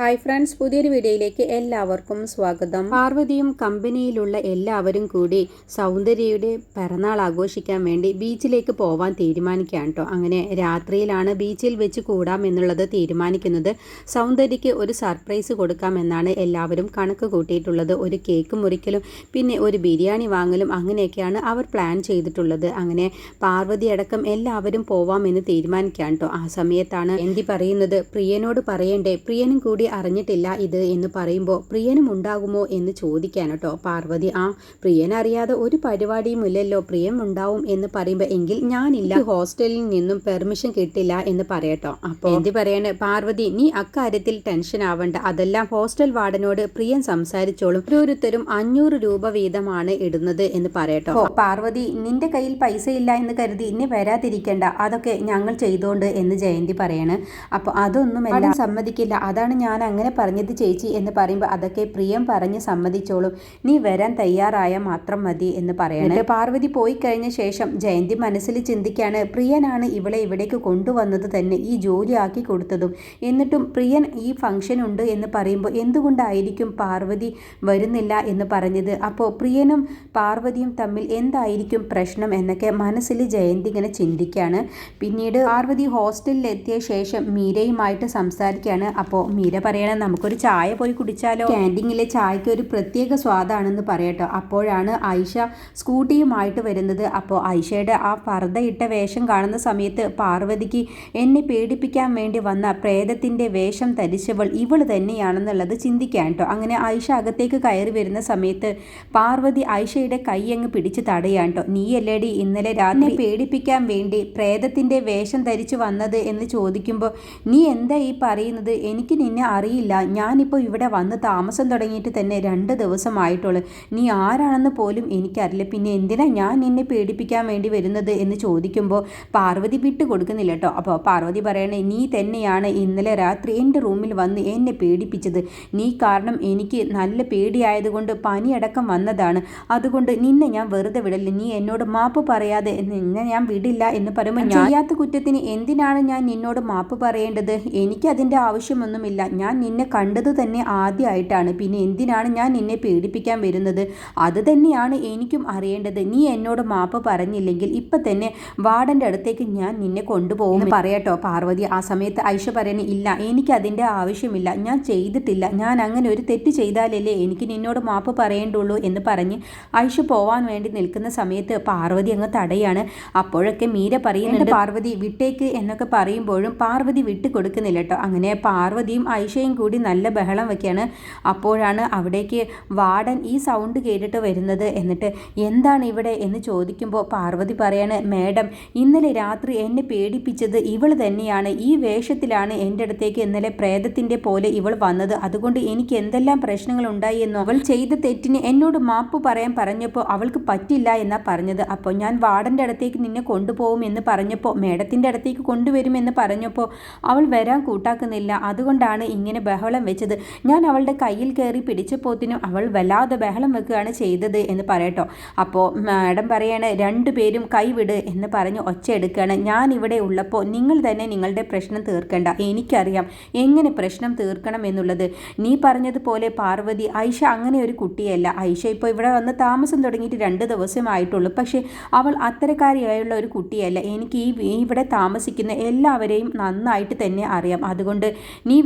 Hi friends പുതിയൊരു വീഡിയോയിലേക്ക് എല്ലാവർക്കും സ്വാഗതം. പാർവതിയും കമ്പനിയിലുള്ള എല്ലാവരും കൂടി സൗന്ദര്യയുടെ പിറന്നാൾ ആഘോഷിക്കാൻ വേണ്ടി ബീച്ചിലേക്ക് പോവാൻ തീരുമാനിക്കുകയാണ് കേട്ടോ അങ്ങനെ രാത്രിയിലാണ് ബീച്ചിൽ വെച്ച് കൂടാം എന്നുള്ളത് തീരുമാനിക്കുന്നത്. സൗന്ദര്യയ്ക്ക് ഒരു സർപ്രൈസ് കൊടുക്കാമെന്നാണ് എല്ലാവരും കണക്ക് കൂട്ടിയിട്ടുള്ളത്. ഒരു കേക്ക് മുറിക്കലും പിന്നെ ഒരു ബിരിയാണി വാങ്ങലും അങ്ങനെയൊക്കെയാണ് അവർ പ്ലാൻ ചെയ്തിട്ടുള്ളത്. അങ്ങനെ പാർവതി അടക്കം എല്ലാവരും പോവാമെന്ന് തീരുമാനിക്കുകയാണ് കേട്ടോ ആ സമയത്താണ് എന്തി പറയുന്നത് പ്രിയനോട് പറയണ്ടേ? പ്രിയനും കൂടി അറിഞ്ഞിട്ടില്ല ഇത് എന്ന് പറയുമ്പോൾ പ്രിയനും ഉണ്ടാകുമോ എന്ന് ചോദിക്കാൻ കേട്ടോ പാർവതി. ആ പ്രിയൻ അറിയാതെ ഒരു പരിപാടിയും ഇല്ലല്ലോ. പ്രിയം ഉണ്ടാവും എന്ന് പറയുമ്പോൾ എങ്കിൽ ഞാനില്ല. ഹോസ്റ്റലിൽ നിന്നും പെർമിഷൻ കിട്ടില്ല എന്ന് പറയട്ടോ അപ്പോൾ എന്ത് പറയാണ് പാർവതി നീ അക്കാര്യത്തിൽ ടെൻഷൻ ആവണ്ട. അതെല്ലാം ഹോസ്റ്റൽ വാർഡനോട് പ്രിയൻ സംസാരിച്ചോളും. ഓരോരുത്തരും അഞ്ഞൂറ് രൂപ വീതമാണ് ഇടുന്നത് എന്ന് പറയട്ടോ പാർവതി നിന്റെ കയ്യിൽ പൈസ ഇല്ല എന്ന് കരുതി ഇനി വരാതിരിക്കണ്ട. അതൊക്കെ ഞങ്ങൾ ചെയ്തോണ്ട് എന്ന് ജയന്തി പറയാണ്. അപ്പോൾ അതൊന്നും എല്ലാം സമ്മതിക്കില്ല. അതാണ് ഞാൻ അങ്ങനെ പറഞ്ഞത് ചേച്ചി എന്ന് പറയുമ്പോൾ അതൊക്കെ പ്രിയം പറഞ്ഞ് സമ്മതിച്ചോളും. നീ വരാൻ തയ്യാറായ മാത്രം മതി എന്ന് പറയണം. പാർവതി പോയി കഴിഞ്ഞ ശേഷം ജയന്തി മനസ്സിൽ ചിന്തിക്കാണ് പ്രിയനാണ് ഇവളെ ഇവിടേക്ക് കൊണ്ടുവന്നത് തന്നെ ഈ ജോലി ആക്കി കൊടുത്തതും. എന്നിട്ടും പ്രിയൻ ഈ ഫംഗ്ഷൻ ഉണ്ട് എന്ന് പറയുമ്പോൾ എന്തുകൊണ്ടായിരിക്കും പാർവതി വരുന്നില്ല എന്ന് പറഞ്ഞത്? അപ്പോൾ പ്രിയനും പാർവതിയും തമ്മിൽ എന്തായിരിക്കും പ്രശ്നം എന്നൊക്കെ മനസ്സിൽ ജയന്തി ഇങ്ങനെ ചിന്തിക്കുകയാണ് പിന്നീട് പാർവതി ഹോസ്റ്റലിൽ എത്തിയ ശേഷം മീരയുമായിട്ട് സംസാരിക്കുകയാണ് അപ്പോൾ മീര പറയണ നമുക്കൊരു ചായ പോയി കുടിച്ചാലോ? ക്യാന്റീനിലെ ചായക്ക് ഒരു പ്രത്യേക സ്വാദാണെന്ന് പറയട്ടോ. അപ്പോഴാണ് ഐഷ സ്കൂട്ടിയുമായിട്ട് വരുന്നത്. അപ്പോൾ ഐഷയുടെ ആ പർദ്ദയിട്ട വേഷം കാണുന്ന സമയത്ത് പാർവതിക്ക് എന്നെ പേടിപ്പിക്കാൻ വേണ്ടി വന്ന പ്രേതത്തിന്റെ വേഷം ധരിച്ചവൾ ഇവൾ തന്നെയാണെന്നുള്ളത് ചിന്തിക്കാൻ കേട്ടോ. അങ്ങനെ ഐഷ അകത്തേക്ക് കയറി വരുന്ന സമയത്ത് പാർവതി ഐഷയുടെ കൈ അങ്ങ് പിടിച്ച് തടയാൻ കേട്ടോ. നീ അല്ലേടി ഇന്നലെ രാത്രി പേടിപ്പിക്കാൻ വേണ്ടി പ്രേതത്തിന്റെ വേഷം ധരിച്ചു വന്നത്? എന്ന് ചോദിക്കുമ്പോൾ നീ എന്താ ഈ പറയുന്നത്? എനിക്ക് നിന്നെ അറിയില്ല. ഞാനിപ്പോൾ ഇവിടെ വന്ന് താമസം തുടങ്ങിയിട്ട് തന്നെ രണ്ട് ദിവസമായിട്ടുള്ളു. നീ ആരാണെന്ന് പോലും എനിക്കറിയില്ല. പിന്നെ എന്തിനാ ഞാൻ നിന്നെ പേടിപ്പിക്കാൻ വേണ്ടി വരുന്നത് എന്ന് ചോദിക്കുമ്പോൾ പാർവതി വിട്ടു കൊടുക്കുന്നില്ല കേട്ടോ അപ്പോൾ പാർവതി പറയണേ നീ തന്നെയാണ് ഇന്നലെ രാത്രി എന്റെ റൂമിൽ വന്ന് എന്നെ പേടിപ്പിച്ചത്. നീ കാരണം എനിക്ക് നല്ല പേടിയായതുകൊണ്ട് പനിയടക്കം വന്നതാണ്. അതുകൊണ്ട് നിന്നെ ഞാൻ വെറുതെ വിടല്ല നീ എന്നോട് മാപ്പ് പറയാതെ നിന്നെ ഞാൻ വിടില്ല എന്ന് പറയുമ്പോൾ ഞാൻ ചെയ്യാത്ത കുറ്റത്തിന് എന്തിനാണ് ഞാൻ നിന്നോട് മാപ്പ് പറയേണ്ടത്? എനിക്കതിന്റെ ആവശ്യമൊന്നുമില്ല. ഞാൻ നിന്നെ കണ്ടത് തന്നെ ആദ്യമായിട്ടാണ് പിന്നെ എന്തിനാണ് ഞാൻ നിന്നെ പേടിപ്പിക്കാൻ വരുന്നത്? അത് തന്നെയാണ് എനിക്കും അറിയേണ്ടത്. നീ എന്നോട് മാപ്പ് പറഞ്ഞില്ലെങ്കിൽ ഇപ്പം തന്നെ വാർഡന്റെ അടുത്തേക്ക് ഞാൻ നിന്നെ കൊണ്ടുപോകും. പറയട്ടോ പാർവതി. ആ സമയത്ത് ഐഷ പറയണേ ഇല്ല എനിക്ക് അതിന്റെ ആവശ്യമില്ല. ഞാൻ ചെയ്തിട്ടില്ല. ഞാൻ അങ്ങനെ ഒരു തെറ്റ് ചെയ്താലല്ലേ എനിക്ക് നിന്നോട് മാപ്പ് പറയേണ്ടുള്ളൂ എന്ന് പറഞ്ഞ് ഐഷ പോവാൻ വേണ്ടി നിൽക്കുന്ന സമയത്ത് പാർവതി അങ്ങ് തടയാണ്. അപ്പോഴൊക്കെ മീര പറയുന്നുണ്ട് പാർവതി വിട്ടേക്ക് എന്നൊക്കെ പറയുമ്പോഴും പാർവതി വിട്ടു കൊടുക്കുന്നില്ല കേട്ടോ അങ്ങനെ പാർവതിയും ഐഷയും കൂടി നല്ല ബഹളം വെക്കുകയാണ് അപ്പോഴാണ് അവിടേക്ക് വാർഡൻ ഈ സൗണ്ട് കേട്ടിട്ട് വരുന്നത്. എന്നിട്ട് എന്താണ് ഇവിടെ എന്ന് ചോദിക്കുമ്പോൾ പാർവതി പറയാണ് മേഡം ഇന്നലെ രാത്രി എന്നെ പേടിപ്പിച്ചത് ഇവൾ തന്നെയാണ്. ഈ വേഷത്തിലാണ് എന്റെ അടുത്തേക്ക് ഇന്നലെ പ്രേതത്തിന്റെ പോലെ ഇവൾ വന്നത്. അതുകൊണ്ട് എനിക്ക് എന്തെല്ലാം പ്രശ്നങ്ങൾ ഉണ്ടായി എന്നോ അവൾ ചെയ്ത തെറ്റിന് എന്നോട് മാപ്പ് പറയാൻ പറഞ്ഞപ്പോൾ അവൾക്ക് പറ്റില്ല എന്നാ പറഞ്ഞത്. അപ്പോൾ ഞാൻ വാർഡന്റെ അടുത്തേക്ക് നിന്നെ കൊണ്ടുപോകും എന്ന് പറഞ്ഞപ്പോൾ മേഡത്തിന്റെ അടുത്തേക്ക് കൊണ്ടുവരുമെന്ന് പറഞ്ഞപ്പോൾ അവൾ വരാൻ കൂട്ടാക്കുന്നില്ല. അതുകൊണ്ടാണ് ഇങ്ങനെ ബഹളം വെച്ചത്. ഞാൻ അവളുടെ കയ്യിൽ കയറി പിടിച്ചപ്പോത്തിനും അവൾ വല്ലാതെ ബഹളം വെക്കുകയാണ് ചെയ്തത് എന്ന് പറയട്ടോ. അപ്പോൾ മാഡം പറയാണ് രണ്ടുപേരും കൈവിട് എന്ന് പറഞ്ഞ് ഒച്ച എടുക്കുകയാണ്. ഞാൻ ഇവിടെ ഉള്ളപ്പോൾ നിങ്ങൾ തന്നെ നിങ്ങളുടെ പ്രശ്നം തീർക്കേണ്ട. എനിക്കറിയാം എങ്ങനെ പ്രശ്നം തീർക്കണം എന്നുള്ളത്. നീ പറഞ്ഞതുപോലെ പാർവതി ഐഷ അങ്ങനെ ഒരു കുട്ടിയല്ല. ഐഷ ഇപ്പോൾ ഇവിടെ വന്ന് താമസം തുടങ്ങിയിട്ട് രണ്ട് ദിവസമായിട്ടുള്ളൂ പക്ഷേ അവൾ അത്തരക്കാരിയായുള്ള ഒരു കുട്ടിയല്ല. എനിക്ക് ഈ ഇവിടെ താമസിക്കുന്ന എല്ലാവരെയും നന്നായിട്ട് തന്നെ അറിയാം. അതുകൊണ്ട് നീ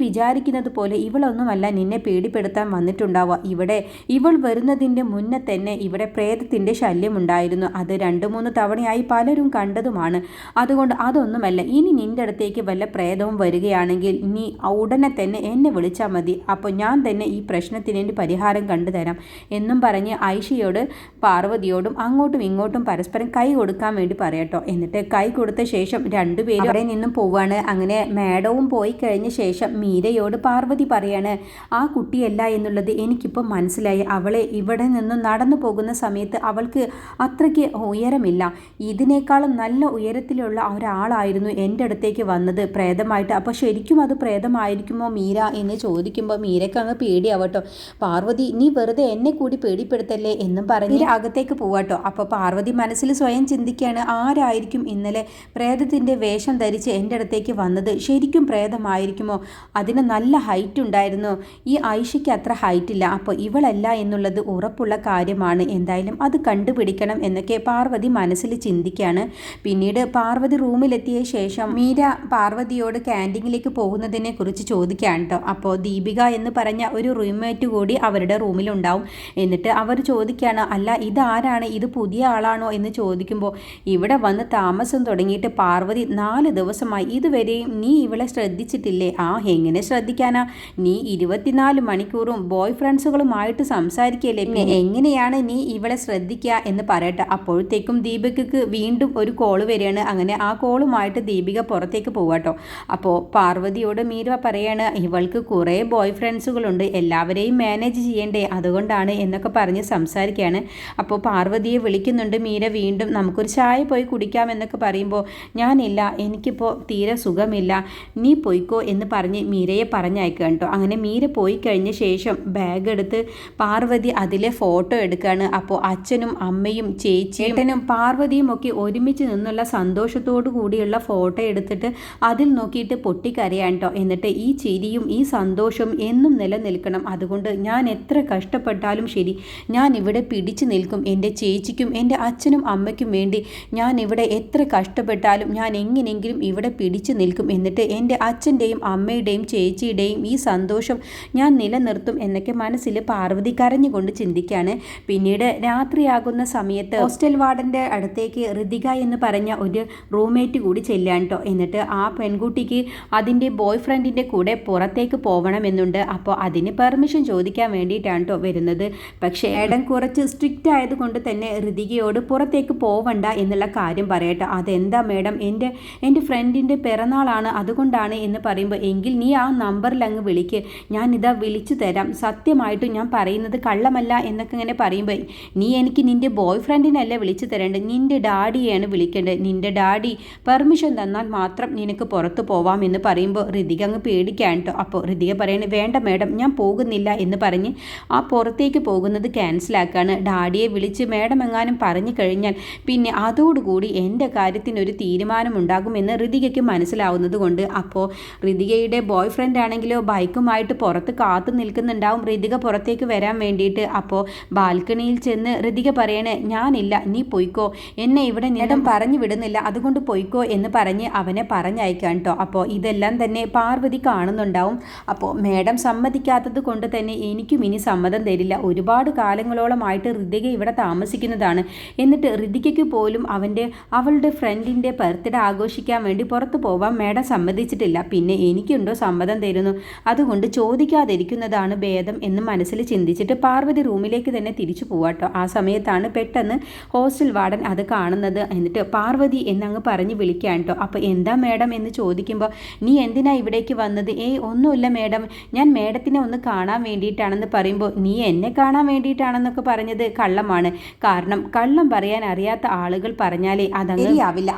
വിചാരിക്കുന്നത് പോലെ ഇവളൊന്നുമല്ല നിന്നെ പേടിപ്പെടുത്താൻ വന്നിട്ടുണ്ടാവുക. ഇവിടെ ഇവൾ വരുന്നതിന്റെ മുന്നേ തന്നെ ഇവിടെ പ്രേതത്തിന്റെ ശല്യമുണ്ടായിരുന്നു. അത് രണ്ട് മൂന്ന് തവണയായി പലരും കണ്ടതുമാണ്. അതുകൊണ്ട് അതൊന്നുമല്ല. ഇനി നിന്റെ അടുത്തേക്ക് വല്ല പ്രേതവും വരികയാണെങ്കിൽ നീ ഉടനെ തന്നെ എന്നെ വിളിച്ചാൽ മതി. അപ്പോൾ ഞാൻ തന്നെ ഈ പ്രശ്നത്തിന് എന്റെ പരിഹാരം കണ്ടുതരാം എന്നും പറഞ്ഞ് ഐഷയോട് പാർവതിയോടും അങ്ങോട്ടും ഇങ്ങോട്ടും പരസ്പരം കൈ കൊടുക്കാൻ വേണ്ടി പറയട്ടോ. എന്നിട്ട് കൈ കൊടുത്ത ശേഷം രണ്ടുപേരും അവിടെ നിന്നും പോവാണ്. അങ്ങനെ മേഡവും പോയി കഴിഞ്ഞ ശേഷം മീരയോട് പാർവതി പറയാണ് ആ കുട്ടിയല്ല എന്നുള്ളത് എനിക്കിപ്പോൾ മനസ്സിലായി. അവളെ ഇവിടെ നിന്നും നടന്നു പോകുന്ന സമയത്ത് അവൾക്ക് അത്രയ്ക്ക് ഉയരമില്ല. ഇതിനേക്കാളും നല്ല ഉയരത്തിലുള്ള ഒരാളായിരുന്നു എന്റെ അടുത്തേക്ക് വന്നത്. പ്രേതമായിട്ട്. അപ്പോൾ ശരിക്കും അത് പ്രേതമായിരിക്കുമോ മീര? എന്ന് ചോദിക്കുമ്പോൾ മീരയ്ക്ക് അങ്ങ് പേടിയാവട്ടോ. പാർവതി നീ വെറുതെ എന്നെ കൂടി പേടിപ്പെടുത്തല്ലേ? എന്നും പറഞ്ഞ് അകത്തേക്ക് പോവാട്ടോ. അപ്പോൾ പാർവതി മനസ്സിൽ സ്വയം ചിന്തിക്കുകയാണ് ആരായിരിക്കും ഇന്നലെ പ്രേതത്തിന്റെ വേഷം ധരിച്ച് എന്റെ അടുത്തേക്ക് വന്നത്? ശരിക്കും പ്രേതമായിരിക്കുമോ? അതിന് നല്ല നല്ല ഹൈറ്റ് ഉണ്ടായിരുന്നു. ഈ ഐഷയ്ക്ക് അത്ര ഹൈറ്റില്ല അപ്പോൾ ഇവളല്ല എന്നുള്ളത് ഉറപ്പുള്ള കാര്യമാണ്. എന്തായാലും അത് കണ്ടുപിടിക്കണം എന്നൊക്കെ പാർവതി മനസ്സിൽ ചിന്തിക്കുകയാണ് പിന്നീട് പാർവതി റൂമിലെത്തിയ ശേഷം മീര പാർവതിയോട് ക്യാന്റീനിലേക്ക് പോകുന്നതിനെ കുറിച്ച് ചോദിക്കുകയാണ് കേട്ടോ. അപ്പോൾ ദീപിക എന്ന് പറഞ്ഞ ഒരു റൂംമേറ്റ് കൂടി അവരുടെ റൂമിലുണ്ടാവും. എന്നിട്ട് അവർ ചോദിക്കുകയാണ് അല്ല ഇതാരാണ്? ഇത് പുതിയ ആളാണോ? എന്ന് ചോദിക്കുമ്പോൾ ഇവിടെ വന്ന് താമസം തുടങ്ങിയിട്ട് പാർവതി നാല് ദിവസമായി. ഇതുവരെയും നീ ഇവളെ ശ്രദ്ധിച്ചിട്ടില്ലേ? ആ എങ്ങനെ ശ്രദ്ധിക്കാനാ. നീ ഇരുപത്തിനാല് മണിക്കൂറും ബോയ് ഫ്രണ്ട്സുകളുമായിട്ട് സംസാരിക്കല്ലേ? പിന്നെ എങ്ങനെയാണ് നീ ഇവളെ ശ്രദ്ധിക്കുക എന്ന് പറയട്ടെ. അപ്പോഴത്തേക്കും ദീപികക്ക് വീണ്ടും ഒരു കോൾ വരികയാണ്. അങ്ങനെ ആ കോളുമായിട്ട് ദീപിക പുറത്തേക്ക് പോവാട്ടോ. അപ്പോൾ പാർവതിയോട് മീര പറയാണ് ഇവൾക്ക് കുറേ ബോയ് ഫ്രണ്ട്സുകളുണ്ട് എല്ലാവരെയും മാനേജ് ചെയ്യണ്ടേ? അതുകൊണ്ടാണ് എന്നൊക്കെ പറഞ്ഞ് സംസാരിക്കുകയാണ്. അപ്പോൾ പാർവതിയെ വിളിക്കുന്നുണ്ട് മീര വീണ്ടും നമുക്കൊരു ചായ പോയി കുടിക്കാം എന്നൊക്കെ പറയുമ്പോൾ ഞാനില്ല. എനിക്കിപ്പോൾ തീരെ സുഖമില്ല. നീ പോയിക്കോ എന്ന് പറഞ്ഞ് മീരയെ പറഞ്ഞയക്കുക കേട്ടോ. അങ്ങനെ മീര പോയി കഴിഞ്ഞ ശേഷം ബാഗ് എടുത്ത് പാർവതി അതിലെ ഫോട്ടോ എടുക്കുകയാണ്. അപ്പോൾ അച്ഛനും അമ്മയും ചേച്ചിയേട്ടനും പാർവതിയും ഒക്കെ ഒരുമിച്ച് നിന്നുള്ള സന്തോഷത്തോടു കൂടിയുള്ള ഫോട്ടോ എടുത്തിട്ട് അതിൽ നോക്കിയിട്ട് പൊട്ടിക്കരയാണ് കേട്ടോ. എന്നിട്ട് ഈ ചിരിയും ഈ സന്തോഷവും എന്നും നിലനിൽക്കണം. അതുകൊണ്ട് ഞാൻ എത്ര കഷ്ടപ്പെട്ടാലും ശരി ഞാൻ ഇവിടെ പിടിച്ചു നിൽക്കും. എന്റെ ചേച്ചിക്കും എന്റെ അച്ഛനും അമ്മയ്ക്കും വേണ്ടി ഞാൻ ഇവിടെ എത്ര കഷ്ടപ്പെട്ടാലും ഞാൻ എങ്ങനെയെങ്കിലും ഇവിടെ പിടിച്ചു നിൽക്കും. എന്നിട്ട് എന്റെ അച്ഛന്റെയും അമ്മയുടെയും ചേച്ചിയുടെയും ഈ സന്തോഷം ഞാൻ നിലനിർത്തും എന്നൊക്കെ മനസ്സിൽ പാർവതി കരഞ്ഞുകൊണ്ട് ചിന്തിക്കുകയാണ് പിന്നീട് രാത്രിയാകുന്ന സമയത്ത് ഹോസ്റ്റൽ വാർഡന്റെ അടുത്തേക്ക് ഋതിക എന്ന് പറഞ്ഞ ഒരു റൂംമേറ്റ് കൂടി ചെല്ലുകയാണ് കേട്ടോ. എന്നിട്ട് ആ പെൺകുട്ടിക്ക് അതിന്റെ ബോയ് ഫ്രണ്ടിന്റെ കൂടെ പുറത്തേക്ക് പോകണമെന്നുണ്ട് അപ്പോൾ അതിന് പെർമിഷൻ ചോദിക്കാൻ വേണ്ടിയിട്ടാണ് കേട്ടോ വരുന്നത്. പക്ഷേ ഏടൻ കുറച്ച് സ്ട്രിക്റ്റ് ആയതുകൊണ്ട് തന്നെ ഋതികയോട് പുറത്തേക്ക് പോവണ്ട എന്നുള്ള കാര്യം പറയട്ടെ. അതെന്താ മേഡം? എന്റെ എന്റെ ഫ്രണ്ടിന്റെ പിറന്നാളാണ് അതുകൊണ്ടാണ് എന്ന് പറയുമ്പോൾ എങ്കിൽ നീ ആ നമ്പറിൽ അങ്ങ് വിളിക്ക്. ഞാൻ ഇതാ വിളിച്ചു തരാം. സത്യമായിട്ടും ഞാൻ പറയുന്നത് കള്ളമല്ല എന്നൊക്കെ ഇങ്ങനെ പറയുമ്പോൾ നീ എനിക്ക് നിന്റെ ബോയ് ഫ്രണ്ടിനല്ല വിളിച്ചു തരേണ്ടത്? നിന്റെ ഡാഡിയെയാണ് വിളിക്കേണ്ടത്. നിന്റെ ഡാഡി പെർമിഷൻ തന്നാൽ മാത്രം നിനക്ക് പുറത്ത് പോവാം എന്ന് പറയുമ്പോൾ ഋതിക അങ്ങ് പേടിക്കാൻ കേട്ടോ അപ്പോൾ ഋതിക പറയണേ വേണ്ട മേഡം ഞാൻ പോകുന്നില്ല എന്ന് പറഞ്ഞ് ആ പുറത്തേക്ക് പോകുന്നത് ക്യാൻസലാക്കാണ് ഡാഡിയെ വിളിച്ച് മേഡം എങ്ങാനും പറഞ്ഞു കഴിഞ്ഞാൽ പിന്നെ അതോടുകൂടി എന്റെ കാര്യത്തിനൊരു തീരുമാനമുണ്ടാകുമെന്ന് ഋതികയ്ക്ക് മനസ്സിലാവുന്നത് കൊണ്ട് അപ്പോൾ ഋതികയുടെ ബോയ് ഫ്രണ്ട് ആണെങ്കിലോ ബൈക്കുമായിട്ട് പുറത്ത് കാത്തു നിൽക്കുന്നുണ്ടാവും. ഋതിക പുറത്തേക്ക് വരാൻ വേണ്ടിയിട്ട്. അപ്പോൾ ബാൽക്കണിയിൽ ചെന്ന് ഋതിക പറയണേ ഞാനില്ല നീ പൊയ്ക്കോ. എന്നെ ഇവിടെ നേടം പറഞ്ഞു വിടുന്നില്ല. അതുകൊണ്ട് പൊയ്ക്കോ എന്ന് പറഞ്ഞ് അവനെ പറഞ്ഞയക്കാൻ കേട്ടോ അപ്പോൾ ഇതെല്ലാം തന്നെ പാർവതി കാണുന്നുണ്ടാവും. അപ്പോൾ മേഡം സമ്മതിക്കാത്തത് കൊണ്ട് തന്നെ എനിക്കും ഇനി സമ്മതം തരില്ല. ഒരുപാട് കാലങ്ങളോളമായിട്ട് ഋതിക ഇവിടെ താമസിക്കുന്നതാണ്. എന്നിട്ട് ഋതികയ്ക്ക് പോലും അവന്റെ അവളുടെ ഫ്രണ്ടിന്റെ ബർത്ത്ഡേ ആഘോഷിക്കാൻ വേണ്ടി പുറത്ത് പോവാൻ മേഡം സമ്മതിച്ചിട്ടില്ല. പിന്നെ എനിക്കുണ്ടോ സമ്മതം തരുന്നു അതുകൊണ്ട് ചോദിക്കാതിരിക്കുന്നതാണ് ഭേദം എന്ന് മനസ്സിൽ ചിന്തിച്ചിട്ട് പാർവതി റൂമിലേക്ക് തന്നെ തിരിച്ചു പോവാട്ടോ ആ സമയത്താണ് പെട്ടെന്ന് ഹോസ്റ്റൽ വാർഡൻ അത് കാണുന്നത് എന്നിട്ട് പാർവതി എന്നങ്ങ് പറഞ്ഞ് വിളിക്കാൻ കേട്ടോ അപ്പോൾ എന്താ മേഡം എന്ന് ചോദിക്കുമ്പോൾ നീ എന്തിനാ ഇവിടേക്ക് വന്നത്? ഏയ് ഒന്നുമില്ല മേഡം. ഞാൻ മേഡത്തിനെ ഒന്ന് കാണാൻ വേണ്ടിയിട്ടാണെന്ന് പറയുമ്പോൾ നീ എന്നെ കാണാൻ വേണ്ടിയിട്ടാണെന്നൊക്കെ പറഞ്ഞത് കള്ളമാണ്. കാരണം കള്ളം പറയാൻ അറിയാത്ത ആളുകൾ പറഞ്ഞാലേ അതങ്ങ്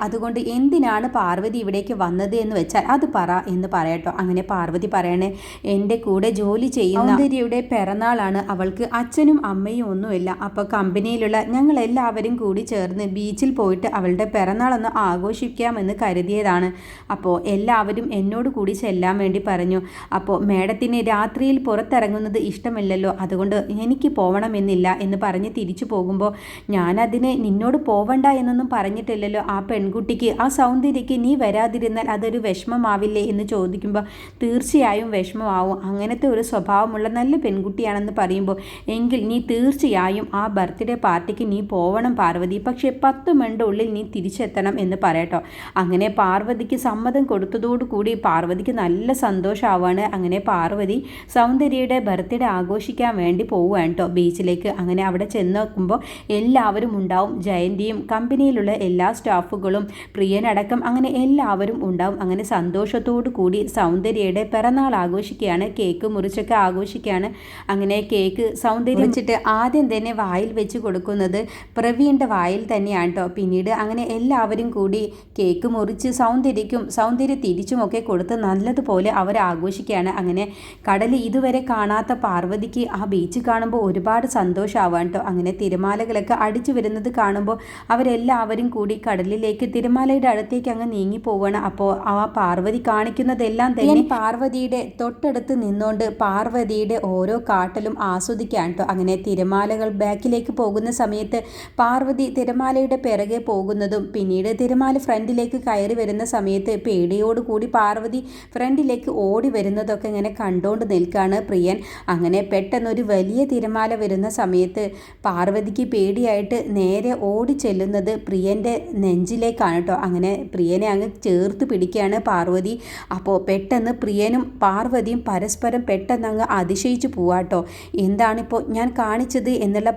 അതുകൊണ്ട് എന്തിനാണ് പാർവതി ഇവിടേക്ക് വന്നത് എന്ന് വെച്ചാൽ അത് പറ എന്ന് പറയട്ടോ അങ്ങനെ പാർവതി പറയണേ. എന്റെ കൂടെ ജോലി ചെയ്യുന്ന സൗന്ദര്യയുടെ പിറന്നാളാണ് അവൾക്ക്. അച്ഛനും അമ്മയും ഒന്നുമില്ല. അപ്പോൾ കമ്പനിയിലുള്ള ഞങ്ങൾ എല്ലാവരും കൂടി ചേർന്ന് ബീച്ചിൽ പോയിട്ട് അവളുടെ പിറന്നാളൊന്ന് ആഘോഷിക്കാമെന്ന് കരുതിയതാണ്. അപ്പോൾ എല്ലാവരും എന്നോട് കൂടി ചെല്ലാൻ വേണ്ടി പറഞ്ഞു. അപ്പോൾ മേഡത്തിന് രാത്രിയിൽ പുറത്തിറങ്ങുന്നത് ഇഷ്ടമില്ലല്ലോ. അതുകൊണ്ട് എനിക്ക് പോകണമെന്നില്ല എന്ന് പറഞ്ഞ് തിരിച്ചു പോകുമ്പോൾ ഞാനതിന് നിന്നോട് പോവണ്ട എന്നൊന്നും പറഞ്ഞിട്ടില്ലല്ലോ. ആ പെൺകുട്ടിക്ക് ആ സൗന്ദര്യക്ക് നീ വരാതിരുന്നാൽ അതൊരു വിഷമമാവില്ലേ എന്ന് ചോദിക്കുമ്പോൾ തീർച്ചയായും വിഷമമാവും. അങ്ങനത്തെ ഒരു സ്വഭാവമുള്ള നല്ല പെൺകുട്ടിയാണെന്ന് പറയുമ്പോൾ എങ്കിൽ നീ തീർച്ചയായും ആ ബർത്ത്ഡേ പാർട്ടിക്ക് നീ പോവണം പാർവതി. പക്ഷേ പത്ത് മണിന്റെ നീ തിരിച്ചെത്തണം എന്ന് പറയട്ടോ. അങ്ങനെ പാർവതിക്ക് സമ്മതം കൊടുത്തതോടുകൂടി പാർവതിക്ക് നല്ല സന്തോഷമാവാണ് അങ്ങനെ പാർവതി സൗന്ദര്യയുടെ ബർത്ത്ഡേ ആഘോഷിക്കാൻ വേണ്ടി പോവുകയാണ് കേട്ടോ ബീച്ചിലേക്ക്. അങ്ങനെ അവിടെ ചെന്ന് നോക്കുമ്പോൾ എല്ലാവരും ഉണ്ടാവും. ജയന്തിയും കമ്പനിയിലുള്ള എല്ലാ സ്റ്റാഫുകളും പ്രിയനടക്കം അങ്ങനെ എല്ലാവരും ഉണ്ടാവും. അങ്ങനെ സന്തോഷത്തോടു കൂടി സൗന്ദര്യയുടെ പിറന്നാൾ ആഘോഷിക്കുകയാണ് കേക്ക് മുറിച്ചൊക്കെ ആഘോഷിക്കുകയാണ്. അങ്ങനെ കേക്ക് സൗന്ദര്യം വെച്ചിട്ട് ആദ്യം തന്നെ വായിൽ വെച്ച് കൊടുക്കുന്നത് പ്രവീണിന്റെ വായിൽ തന്നെയാണ് കേട്ടോ പിന്നീട് അങ്ങനെ എല്ലാവരും കൂടി കേക്ക് മുറിച്ച് സൗന്ദര്യക്കും സൗന്ദര്യ തിരിച്ചുമൊക്കെ കൊടുത്ത് നല്ലതുപോലെ അവർ ആഘോഷിക്കുകയാണ്. അങ്ങനെ കടൽ ഇതുവരെ കാണാത്ത പാർവതിക്ക് ആ ബീച്ച് കാണുമ്പോൾ ഒരുപാട് സന്തോഷമാവാൻ കേട്ടോ അങ്ങനെ തിരമാലകളൊക്കെ അടിച്ചു വരുന്നത് കാണുമ്പോൾ അവരെല്ലാവരും കൂടി കടലിലേക്ക് തിരമാലയുടെ അടുത്തേക്ക് അങ്ങ് നീങ്ങി പോവുകയാണ് അപ്പോൾ ആ പാർവതി കാണിക്കുന്നതെല്ലാം തന്നെ പാർവതി പാർവതിയുടെ തൊട്ടടുത്ത് നിന്നുകൊണ്ട് പാർവതിയുടെ ഓരോ കാട്ടലും ആസ്വദിക്കാൻ കേട്ടോ അങ്ങനെ തിരമാലകൾ ബാക്കിലേക്ക് പോകുന്ന സമയത്ത് പാർവതി തിരമാലയുടെ പിറകെ പോകുന്നതും പിന്നീട് തിരമാല ഫ്രണ്ടിലേക്ക് കയറി വരുന്ന സമയത്ത് പേടിയോടുകൂടി പാർവതി ഫ്രണ്ടിലേക്ക് ഓടി വരുന്നതൊക്കെ ഇങ്ങനെ കണ്ടുകൊണ്ട് നിൽക്കുകയാണ് പ്രിയൻ. അങ്ങനെ പെട്ടെന്നൊരു വലിയ തിരമാല വരുന്ന സമയത്ത് പാർവതിക്ക് പേടിയായിട്ട് നേരെ ഓടി ചെല്ലുന്നത് പ്രിയന്റെ നെഞ്ചിലേക്കാണ് കേട്ടോ അങ്ങനെ പ്രിയനെ അങ്ങ് ചേർത്ത് പിടിക്കുകയാണ് പാർവതി. അപ്പോൾ പെട്ടെന്ന് പ്രിയനും പാർവതിയും പരസ്പരം പെട്ടെന്നങ്ങ് അതിശയിച്ചു പോവാട്ടോ. എന്താണിപ്പോൾ ഞാൻ കാണിച്ചത് എന്നുള്ള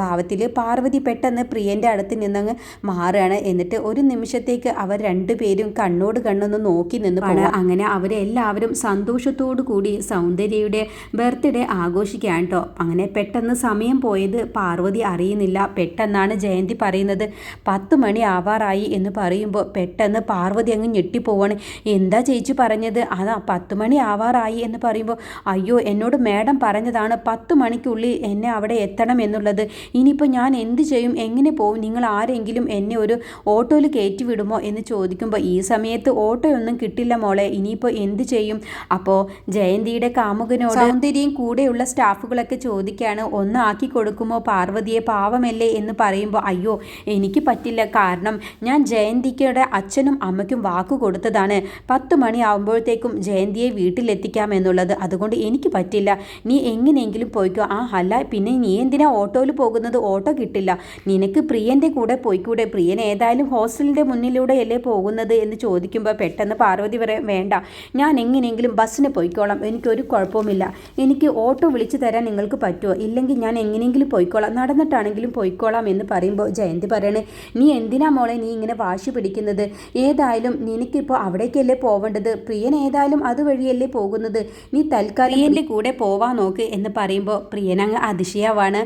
ഭാവത്തിൽ പാർവതി പെട്ടെന്ന് പ്രിയന്റെ അടുത്ത് നിന്നങ്ങ് മാറുകയാണ്. എന്നിട്ട് ഒരു നിമിഷത്തേക്ക് അവർ രണ്ടുപേരും കണ്ണോട് കണ്ണൊന്ന് നോക്കി നിന്ന് അങ്ങനെ അവരെല്ലാവരും സന്തോഷത്തോടു കൂടി സൗന്ദര്യയുടെ ബർത്ത്ഡേ ആഘോഷിക്കുകയാണ് കേട്ടോ അങ്ങനെ പെട്ടെന്ന് സമയം പോയത് പാർവതി അറിയുന്നില്ല. പെട്ടെന്നാണ് ജയന്തി പറയുന്നത് പത്ത് മണി ആവാറായി എന്ന് പറയുമ്പോൾ പെട്ടെന്ന് പാർവതി അങ്ങ് ഞെട്ടിപ്പോവാണ്. എന്താ ചേച്ചി പറഞ്ഞത്? അതാ പത്ത് മണി ആവാറായി എന്ന് പറയുമ്പോൾ അയ്യോ എന്നോട് മാഡം പറഞ്ഞതാണ് പത്ത് മണിക്കുള്ളിൽ എന്നെ അവിടെ എത്തണം എന്നുള്ളത്. ഇനിയിപ്പോൾ ഞാൻ എന്ത് ചെയ്യും? എങ്ങനെ പോകും നിങ്ങൾ ആരെങ്കിലും എന്നെ ഒരു ഓട്ടോയിൽ കയറ്റി വിടുമോ? എന്ന് ചോദിക്കുമ്പോൾ ഈ സമയത്ത് ഓട്ടോയൊന്നും കിട്ടില്ല മോളെ. ഇനിയിപ്പോൾ എന്ത് ചെയ്യും? അപ്പോൾ ജയന്തിയുടെ കാമുകനോട് സൗന്ദര്യം കൂടെയുള്ള സ്റ്റാഫുകളൊക്കെ ചോദിക്കുകയാണ് ഒന്ന് ആക്കി കൊടുക്കുമോ? പാർവതിയെ പാവമല്ലേ? എന്ന് പറയുമ്പോൾ അയ്യോ എനിക്ക് പറ്റില്ല. കാരണം ഞാൻ ജയന്തിക്കയുടെ അച്ഛനും അമ്മയ്ക്കും വാക്ക് കൊടുത്തതാണ്. പത്ത് മണിയാവുമ്പോഴത്തേക്കും ജയന്തിയെ വീട്ടിലെത്തിക്കാം എന്നുള്ളത് അതുകൊണ്ട് എനിക്ക് പറ്റില്ല. നീ എങ്ങനെയെങ്കിലും പോയിക്കോ. ആ അല്ല പിന്നെ നീ എന്തിനാ ഓട്ടോയിൽ പോകുന്നത്? ഓട്ടോ കിട്ടില്ല. നിനക്ക് പ്രിയന്റെ കൂടെ പോയിക്കൂടെ? പ്രിയൻ ഏതായാലും ഹോസ്റ്റലിന്റെ മുന്നിലൂടെയല്ലേ പോകുന്നത് എന്ന് ചോദിക്കുമ്പോൾ പെട്ടെന്ന് പാർവതി പറയാൻ വേണ്ട ഞാൻ എങ്ങനെയെങ്കിലും ബസ്സിന് പോയിക്കോളാം. എനിക്കൊരു കുഴപ്പവുമില്ല. എനിക്ക് ഓട്ടോ വിളിച്ചു തരാൻ നിങ്ങൾക്ക് പറ്റുമോ? ഇല്ലെങ്കിൽ ഞാൻ എങ്ങനെയെങ്കിലും പോയിക്കോളാം. നടന്നിട്ടാണെങ്കിലും പോയിക്കോളാം എന്ന് പറയുമ്പോൾ ജയന്തി പറയണേ നീ എന്തിനാ മോളെ നീ ഇങ്ങനെ വാശി പിടിക്കുന്നത്? ഏതായാലും നിനക്കിപ്പോൾ അവിടേക്കല്ലേ പോവേണ്ടത്? പ്രിയൻ ഏതായാലും അതുവഴിയല്ലേ പോകുന്നത്? നീ തൽക്കാലം എന്റെ കൂടെ പോവാൻ നോക്ക് എന്ന് പറയുമ്പോൾ പ്രിയൻ അങ്ങ് അതിശയാവാണ്.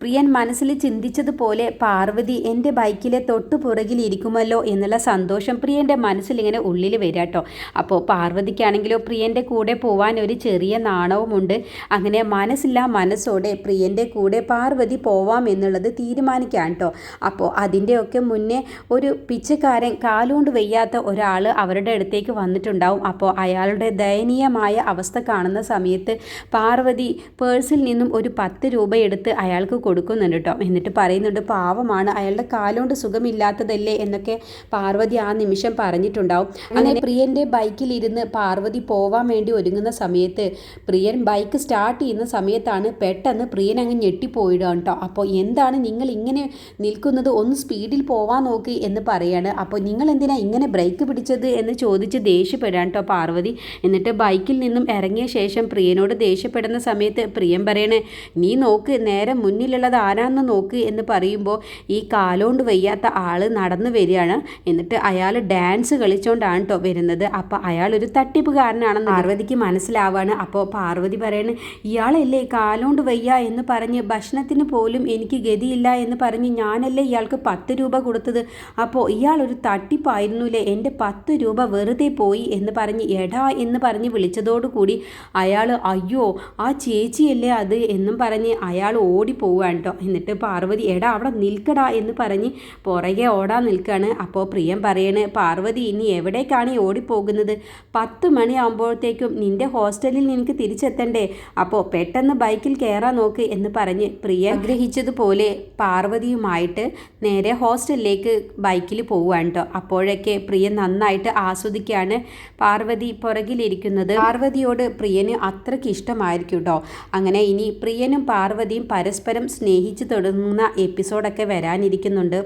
പ്രിയൻ മനസ്സിൽ ചിന്തിച്ചതുപോലെ പാർവതി എന്റെ ബൈക്കിലെ തൊട്ടു പുറകിൽ ഇരിക്കുമല്ലോ എന്നുള്ള സന്തോഷം പ്രിയന്റെ മനസ്സിലിങ്ങനെ ഉള്ളിൽ വരാട്ടോ അപ്പോൾ പാർവതിക്കാണെങ്കിലോ പ്രിയന്റെ കൂടെ പോവാൻ ഒരു ചെറിയ നാണവുമുണ്ട്. അങ്ങനെ മനസ്സില്ല മനസ്സോടെ പ്രിയന്റെ കൂടെ പാർവതി പോവാം എന്നുള്ളത് തീരുമാനിക്കാം കേട്ടോ അപ്പോൾ അതിന്റെയൊക്കെ മുന്നേ ഒരു പിച്ചക്കാരൻ കാലുകൊണ്ട് വയ്യാത്ത ഒരാൾ അവരുടെ അടുത്തേക്ക് വന്നിട്ടുണ്ടാവും. അപ്പോൾ അയാളുടെ ദയനീയമായ അവസ്ഥ കാണുന്ന സമയത്ത് പാർവതി പേഴ്സിൽ നിന്നും ഒരു പത്ത് രൂപ എടുത്ത് അയാൾക്ക് കൊടുക്കുന്നുണ്ട് കേട്ടോ എന്നിട്ട് പറയുന്നുണ്ട് പാവമാണ് അയാളുടെ കാലുകൊണ്ട് സുഖമില്ലാത്തതല്ലേ? എന്നൊക്കെ പാർവതി ആ നിമിഷം പറഞ്ഞിട്ടുണ്ടാവും. അങ്ങനെ പ്രിയന്റെ ബൈക്കിലിരുന്ന് പാർവതി പോവാൻ വേണ്ടി ഒരുങ്ങുന്ന സമയത്ത് പ്രിയൻ ബൈക്ക് സ്റ്റാർട്ട് ചെയ്യുന്ന സമയത്താണ് പെട്ടെന്ന് പ്രിയൻ അങ്ങ് ഞെട്ടിപ്പോയിടുക കേട്ടോ അപ്പോൾ എന്താണ് നിങ്ങൾ ഇങ്ങനെ നിൽക്കുന്നത്? ഒന്ന് സ്പീഡിൽ പോവാൻ നോക്ക് എന്ന് പറയാണ്. അപ്പോൾ നിങ്ങൾ എന്തിനാ ഇങ്ങനെ ബ്രേക്ക് പിടിച്ചത്? എന്ന് ചോദിച്ച് ദേഷ്യപ്പെടാൻ കേട്ടോ പാർവതി. എന്നിട്ട് ബൈക്കിൽ നിന്നും ഇറങ്ങിയ ശേഷം പ്രിയനോട് ദേഷ്യപ്പെടുന്ന സമയത്ത് പ്രിയം പറയണേ നീ നോക്ക് നേരെ മുന്നിൽ മുന്നിലുള്ളത് ആരാന്ന് നോക്ക് എന്ന് പറയുമ്പോൾ ഈ കാലോണ്ട് വയ്യാത്ത ആൾ നടന്നു വരികയാണ്. എന്നിട്ട് അയാൾ ഡാൻസ് കളിച്ചുകൊണ്ടാണ് കേട്ടോ വരുന്നത്. അപ്പോൾ അയാൾ ഒരു തട്ടിപ്പുകാരനാണെന്ന് പാർവതിക്ക് മനസ്സിലാവാണ്. അപ്പോൾ പാർവതി പറയണ് ഇയാളല്ലേ കാലോണ്ട് വയ്യ എന്ന് പറഞ്ഞ് ഭക്ഷണത്തിന് പോലും എനിക്ക് ഗതിയില്ല എന്ന് പറഞ്ഞ് ഞാനല്ലേ ഇയാൾക്ക് പത്ത് രൂപ കൊടുത്തത്? അപ്പോൾ ഇയാൾ ഒരു തട്ടിപ്പായിരുന്നുല്ലേ എന്റെ പത്ത് രൂപ വെറുതെ പോയി എന്ന് പറഞ്ഞ് എടാ എന്ന് പറഞ്ഞ് വിളിച്ചതോടുകൂടി അയാൾ അയ്യോ ആ ചേച്ചിയല്ലേ അത്? എന്നും പറഞ്ഞ് അയാൾ ഓടിപ്പോവുക പോവുകയാണ് കേട്ടോ എന്നിട്ട് പാർവതി എടാ അവിടെ നിൽക്കടാ എന്ന് പറഞ്ഞ് പുറകെ ഓടാൻ നിൽക്കുകയാണ് അപ്പോൾ പ്രിയം പറയണ് പാർവതി ഇനി എവിടേക്കാണ് ഈ ഓടിപ്പോകുന്നത്? പത്ത് മണിയാകുമ്പോഴത്തേക്കും നിന്റെ ഹോസ്റ്റലിൽ നിനക്ക് തിരിച്ചെത്തണ്ടേ? അപ്പോൾ പെട്ടെന്ന് ബൈക്കിൽ കയറാൻ നോക്ക് എന്ന് പറഞ്ഞ് പ്രിയ ആഗ്രഹിച്ചതുപോലെ പാർവതിയുമായിട്ട് നേരെ ഹോസ്റ്റലിലേക്ക് ബൈക്കിൽ പോവുകയാണ് കേട്ടോ അപ്പോഴൊക്കെ പ്രിയ നന്നായിട്ട് ആസ്വദിക്കുകയാണ് പാർവതി പുറകിലിരിക്കുന്നത്. പാർവതിയോട് പ്രിയന് അത്രയ്ക്ക് ഇഷ്ടമായിരിക്കും കേട്ടോ അങ്ങനെ ഇനി പ്രിയനും പാർവതിയും പരസ്പരം സ്നേഹിച്ച് തുടങ്ങുന്ന എപ്പിസോഡൊക്കെ വരാനിരിക്കുന്നുണ്ട്.